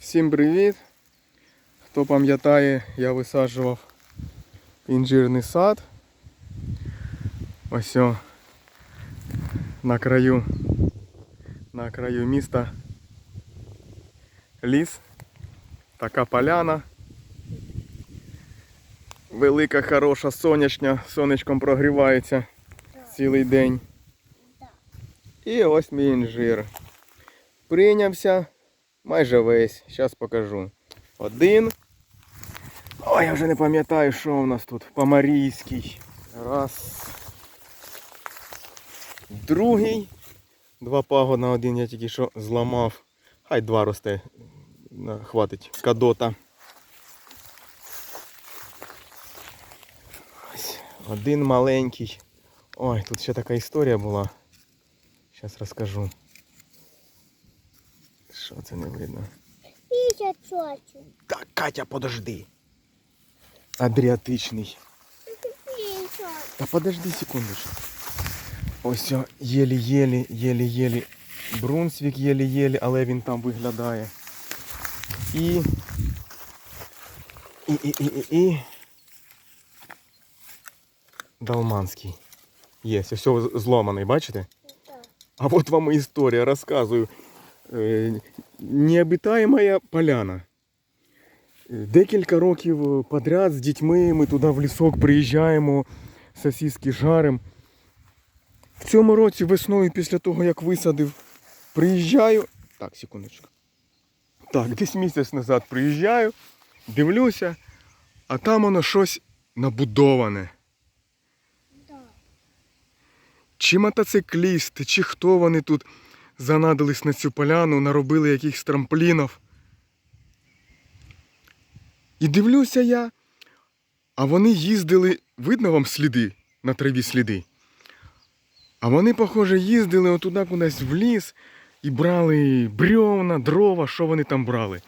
Всім привіт! Хто пам'ятає, я висаджував інжирний сад. Ось о, на краю, на краю міста ліс, така поляна. Велика, хороша, сонячна, сонечком прогрівається цілий день. І ось мій інжир. Прийнявся майже весь. Зараз покажу. Один. Ой, я вже не пам'ятаю, що у нас тут. Помарійський. Раз. Другий. Два пагона, один я тільки що зламав. Хай два росте. Хватить кадота. Один маленький. Ой, тут ще така історія була. Зараз розкажу. Що це не видно? Піся чочу. Так, Катя, подожди. Адріатичний. Та подожди секундочку. Ось єлі-єлі, єлі-єлі. Брунсвік єлі-єлі, але він там виглядає. І. І, і, і, і, і. Далманський. Є, о, зломаний, бачите? Так. А вот вам и история, рассказываю. Е, Необитаєма поляна. Е, Декілька років подряд з дітьми ми туди в лісок приїжджаємо, сосиски жаримо. В цьому році весною, після того, як висадив, приїжджаю. Так, секундочку. Так, десь місяць назад приїжджаю, дивлюся, а там воно щось набудоване. Чи мотоциклісти, чи хто вони тут занадились на цю поляну, наробили якихось трамплінів. І дивлюся я, а вони їздили, видно вам сліди, на траві сліди. А вони, похоже, їздили отуди кудись в ліс і брали брьовна, дрова, що вони там брали.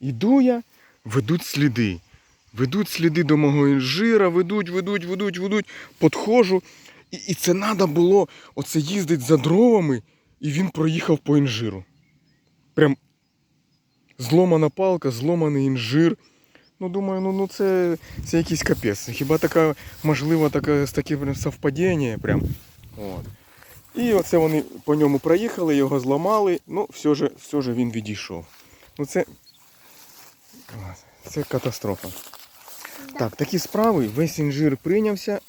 Іду я, ведуть сліди. Ведуть сліди до мого інжира, ведуть, ведуть, ведуть, ведуть, подходжу. І, і це треба було оце їздить за дровами, і він проїхав по інжиру. Прям зломана палка, зломаний інжир. Ну, думаю, ну, ну це, це якийсь капець. Хіба така, можливо, таке, таке прям совпадіння. Прям. От. І оце вони по ньому проїхали, його зламали, ну, все ж, все ж він відійшов. Ну це, це катастрофа. Так, такі справи, весь інжир прийнявся.